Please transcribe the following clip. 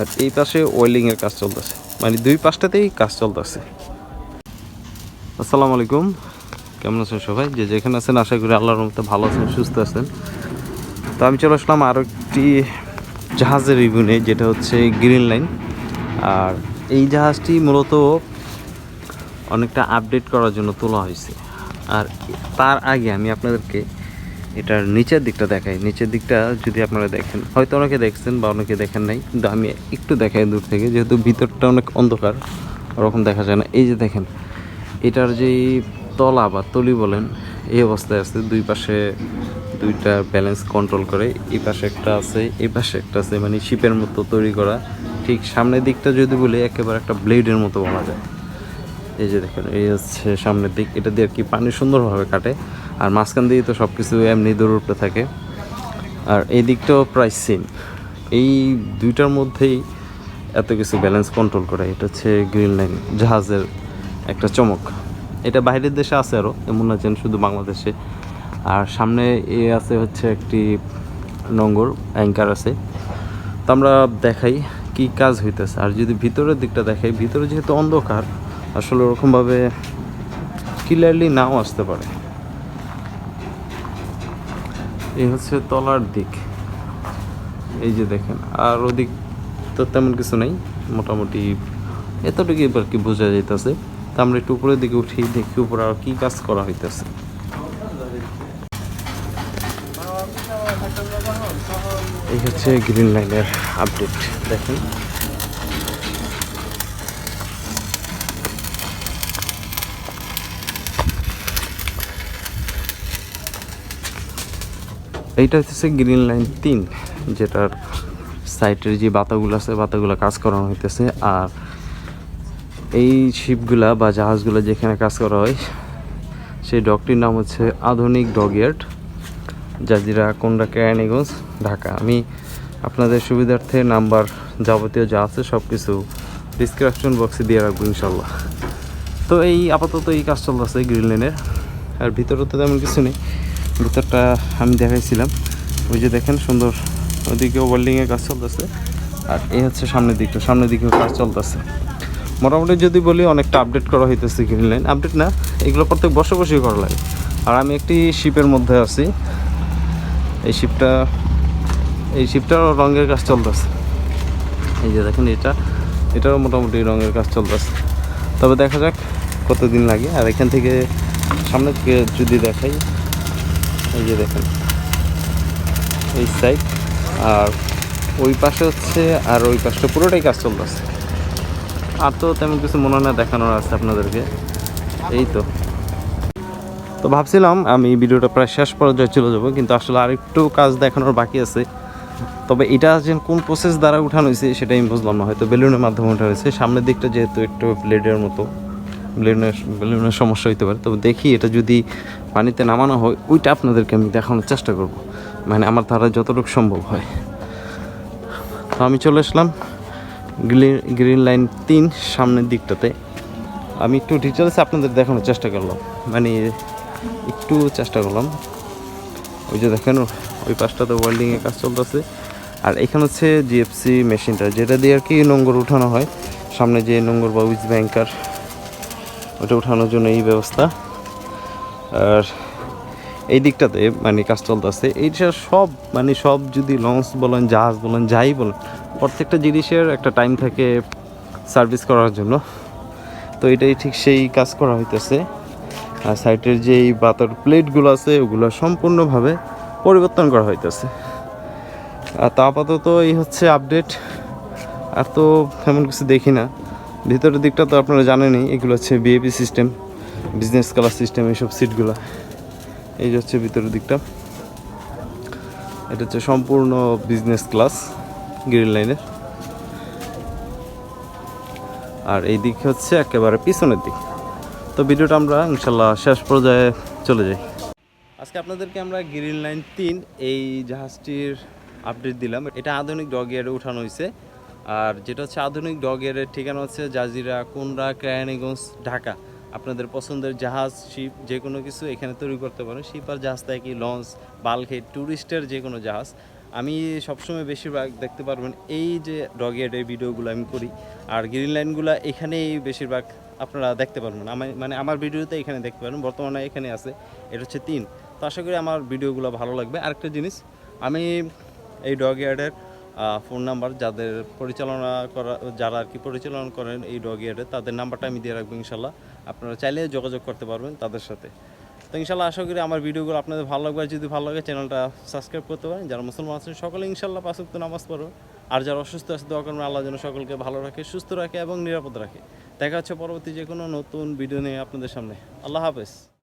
আর এই পাশে ওয়েল্ডিংয়ের কাজ চলতেছে। মানে দুই পাশটাতেই কাজ চলতেছে। আসসালামু আলাইকুম। কেমন আছেন সবাই? যে যেখানে আছেন, আশা করি আল্লাহর মধ্যে ভালো আছেন, সুস্থ আছেন। তো আমি চলে আসলাম আরও একটি জাহাজের রিভিউ নেই যেটা হচ্ছে গ্রিন লাইন। আর এই জাহাজটি মূলত অনেকটা আপডেট করার জন্য তোলা হয়েছে। আর তার আগে আমি আপনাদেরকে এটার নিচের দিকটা দেখাই। নিচের দিকটা যদি আপনারা দেখেন, হয়তো অনেকে দেখছেন বা অনেকে দেখেন নাই, কিন্তু আমি একটু দেখাই দূর থেকে, যেহেতু ভিতরটা অনেক অন্ধকার, ওরকম দেখা যায় না। এই যে দেখেন, এটার যেই তলা বা তলি বলেন, এই অবস্থায় আছে, দুই পাশে দুইটা ব্যালেন্স কন্ট্রোল করে, এই পাশে একটা আছে, এই পাশে একটা আছে মানে শিপের মতো তৈরি করা। ঠিক সামনের দিকটা যদি বলি, একেবারে একটা ব্লেডের মতো বলা যায়। এই যে দেখেন, এই হচ্ছে সামনের দিক। এটা দিয়ে আর কি পানি সুন্দরভাবে কাটে। আর মাঝখান দিয়ে তো সব কিছু এমনি দৌড় উঠতে থাকে। আর এই দিকটাও প্রায় সেম এই দুইটার মধ্যেই এত কিছু ব্যালেন্স কন্ট্রোল করে, এটা হচ্ছে গ্রিন লাইন জাহাজের একটা চমক। এটা বাইরের দেশে আছে আরও এমন না যেন শুধু বাংলাদেশে। আর সামনে এ আছে হচ্ছে একটি নঙ্গর অ্যাঙ্কার আছে। তো আমরা দেখাই কি কাজ হইতেছে। আর যদি ভিতরের দিকটা দেখাই, ভিতরে যেহেতু অন্ধকার, আসলে ওরকমভাবে ক্লিয়ারলি নাও আসতে পারে। এই হচ্ছে তলার দিক। এই যে দেখেন, আর ওদিক তো তেমন কিছু নেই, মোটামুটি এতটুকু এবার কি বোঝা যাইতেছে। তা আমরা একটু উপরের দিকে উঠি, দেখি উপরে আর কি কাজ করা হইতেছে। এই হচ্ছে গ্রিন লাইনের আপডেট, দেখেন। এইটা হচ্ছে গ্রিন লাইন তিন, যেটার সাইটের যে বাতাগুলো আছে, বাতাগুলো কাজ করানো হইতেছে। আর এই শিপগুলা বা জাহাজগুলো যেখানে কাজ করা হয়, সেই ডকটির নাম হচ্ছে আধুনিক ডগইয়ার্ড জাজিরা কোন্ডা কেরানীগঞ্জ, ঢাকা। আমি আপনাদের সুবিধার্থে নাম্বার যাবতীয় যা আছে সব কিছু ডিসক্রিপশন বক্সে দিয়ে রাখব ইনশাল্লাহ তো এই আপাতত এই কাজ চলতেছে গ্রিন লাইনের আর ভিতরে তো তেমন কিছু নেই। ভিতরটা আমি দেখাইছিলাম। ওই যে দেখেন সুন্দর ওদিকেও ওয়েল্ডিংয়ের কাজ চলতেছে। আর এই হচ্ছে সামনের দিকটা, সামনের দিকেও কাজ চলতেছে। মোটামুটি যদি বলি, অনেকটা আপডেট করা হইতেছে গ্রিন লাইন আপডেট না, এগুলো প্রত্যেক বসে বসেই করা লাগে। আর আমি একটি শিপের মধ্যে আছি। এই শিপটা এই শিপটার রঙের কাজ চলতেছে। এই যে দেখেন এটা এটারও মোটামুটি রঙের কাজ চলতেছে। তবে দেখা যাক কতদিন লাগে। আর এখান থেকে সামনে থেকে যদি দেখাই এই যে দেখেন। এই সাইড আর ওই পাশে হচ্ছে, আর ওই পাশটা পুরোটাই কাজ চলতেছে। আর তো তেমন কিছু মনে না দেখানোর আছে আপনাদেরকে। এই তো। তো ভাবছিলাম আমি ভিডিওটা প্রায় শেষ পর্যায়ে চলে যাব, কিন্তু আসলে আরেকটু কাজ দেখানোর বাকি আছে। তবে এটা যে কোন প্রসেস দ্বারা উঠানো হয়েছে সেটা আমি বুঝলাম না। হয়তো বেলুনের মাধ্যমে উঠানো হয়েছে। সামনের দিকটা যেহেতু একটু ব্লেডের মতো। বেলুনের সমস্যা হইতে পারে। তবে দেখি এটা যদি পানিতে নামানো হয়, ওইটা আপনাদেরকে আমি দেখানোর চেষ্টা করব। মানে আমার দ্বারা যতটুকু সম্ভব হয়। তো আমি চলে আসলাম গ্রিন গ্রিন লাইন তিন সামনের দিকটাতে। আমি একটু ডিটেলসে আপনাদের দেখানোর চেষ্টা করলাম। মানে একটু চেষ্টা করলাম। ওই যে দেখেন, ওই পাশটাতে ওয়েল্ডিংয়ের কাজ চলতেছে। আর এখানে হচ্ছে জিএফসি মেশিনটা যেটা দিয়ে আর কি নোংর উঠানো হয়। সামনে যে নোংর বা উইজ ব্যাংকার ওটা উঠানোর জন্য এই ব্যবস্থা। আর এই দিকটাতে মানে কাজ চলতেছে। এইটা সব মানে সব যদি লঞ্চ বলেন জাহাজ বলেন, যাই বলেন, প্রত্যেকটা জিনিসের একটা টাইম থাকে সার্ভিস করার জন্য। তো এটাই ঠিক সেই কাজ করা হইতেছে। আর সাইটের যেই বাতার প্লেটগুলো আছে, ওগুলো সম্পূর্ণভাবে পরিবর্তন করা হইতেছে। আর তা আপাতত এই হচ্ছে আপডেট আর তো তেমন কিছু দেখি না। ভিতরের দিকটা তো আপনারা জানেনই, এগুলো হচ্ছে BAP system business class system এইসব সিটগুলো এই যে হচ্ছে ভিতরের দিকটা। এটা হচ্ছে সম্পূর্ণ বিজনেস ক্লাস গ্রিন লাইনের আর এই দিক হচ্ছে একেবারে পিছনের দিক। তো ভিডিওটা আমরা ইনশাল্লাহ শেষ পর্যায়ে চলে যাই। আজকে আপনাদেরকে আমরা গ্রিন লাইন তিন, এই জাহাজটির আপডেট দিলাম। এটা আধুনিক ডগ ইয়ারে উঠানো হয়েছে আর যেটা হচ্ছে আধুনিক ডগ ইয়ারের ঠিকানা হচ্ছে জাজিরা, কুন্ডা, কেরানীগঞ্জ, ঢাকা। আপনাদের পছন্দের জাহাজ, শিপ যে কোনো কিছু এখানে তৈরি করতে পারেন। শিপ আর জাহাজ থেকে লঞ্চ বাল্কহেড ট্যুরিস্টের যে কোনো জাহাজ। আমি সবসময় বেশিরভাগ দেখতে পারবেন এই যে ডগ ইয়ার্ডের ভিডিওগুলো আমি করি। আর গ্রিন লাইনগুলো এখানেই বেশিরভাগ আপনারা দেখতে পারবেন। আমি মানে আমার ভিডিওতে এখানে দেখতে পারবেন বর্তমানে এখানে আছে। এটা হচ্ছে তিন। তো আশা করি আমার ভিডিওগুলো ভালো লাগবে। আরেকটা জিনিস, আমি এই ডগ ইয়ার্ডের ফোন নাম্বার যাদের পরিচালনা করা, যারা আর কি পরিচালনা করেন এই ডগ ইয়ার্ডে তাদের নাম্বারটা আমি দিয়ে রাখব ইনশাল্লাহ। আপনারা চাইলে যোগাযোগ করতে পারবেন তাদের সাথে। তো ইনশাল্লাহ আশা করি আমার ভিডিওগুলো আপনাদের ভালো লাগবে। যদি ভালো লাগে, চ্যানেলটা সাবস্ক্রাইব করতে পারেন। যারা মুসলমান আছেন, সকলে ইনশাল্লাহ পাঁচ ওয়াক্ত নামাজ পড়ো আর যারা অসুস্থ আছে, দোয়া করবেন, আল্লাহ যেন সকলকে ভালো রাখে, সুস্থ রাখে এবং নিরাপদ রাখে। দেখা হচ্ছে পরবর্তী যে কোনো নতুন ভিডিও নিয়ে আপনাদের সামনে। আল্লাহ হাফেজ।